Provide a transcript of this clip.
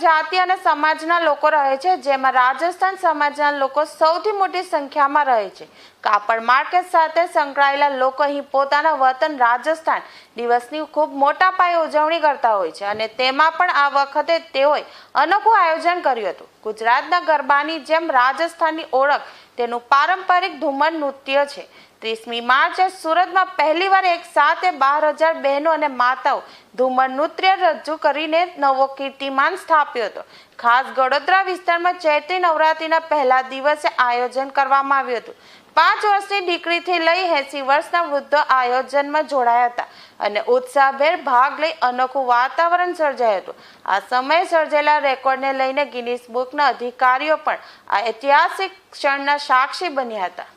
જાતિ અને સમાજના લોકો રહે છે, જેમાં રાજસ્થાન સમાજના લોકો સૌથી મોટી સંખ્યામાં રહે છે. કાપડ માર્કેટ સાથે સંકળાયેલા લોકો અહીં પોતાના વતન રાજસ્થાન દિવસની ખૂબ મોટા પાયે ઉજવણી કરતા હોય છે અને તેમાં પણ આ વખતે તેઓએ અનોખું આયોજન કર્યું હતું. ગુજરાતના ગરબાની જેમ રાજસ્થાનની ઓળખ તેનું પારંપરિક ધુમર નૃત્ય છે. ત્રીસમી માર્ચે સુરતમાં પહેલીવાર એક સાથે બાર હજાર બહેનો અને માતાઓ ધુમર નૃત્ય રજૂ કરીને નવો કીર્તિમાન સ્થાપ્યો હતો. ખાસ ગડોદરા વિસ્તારમાં ચૈત્રી નવરાત્રિના પહેલા દિવસે આયોજન કરવામાં આવ્યું હતું. પાંચ વર્ષની દીકરીથી લઈ એસી વર્ષના વૃદ્ધો આયોજનમાં જોડાયા હતા અને ઉત્સાહભેર ભાગ લઈ અનોખું વાતાવરણ સર્જાયું હતું. આ સમયે સર્જેલા રેકોર્ડને લઈને ગિનિસ બુકના અધિકારીઓ પણ આ ઐતિહાસિક ક્ષણના સાક્ષી બન્યા હતા.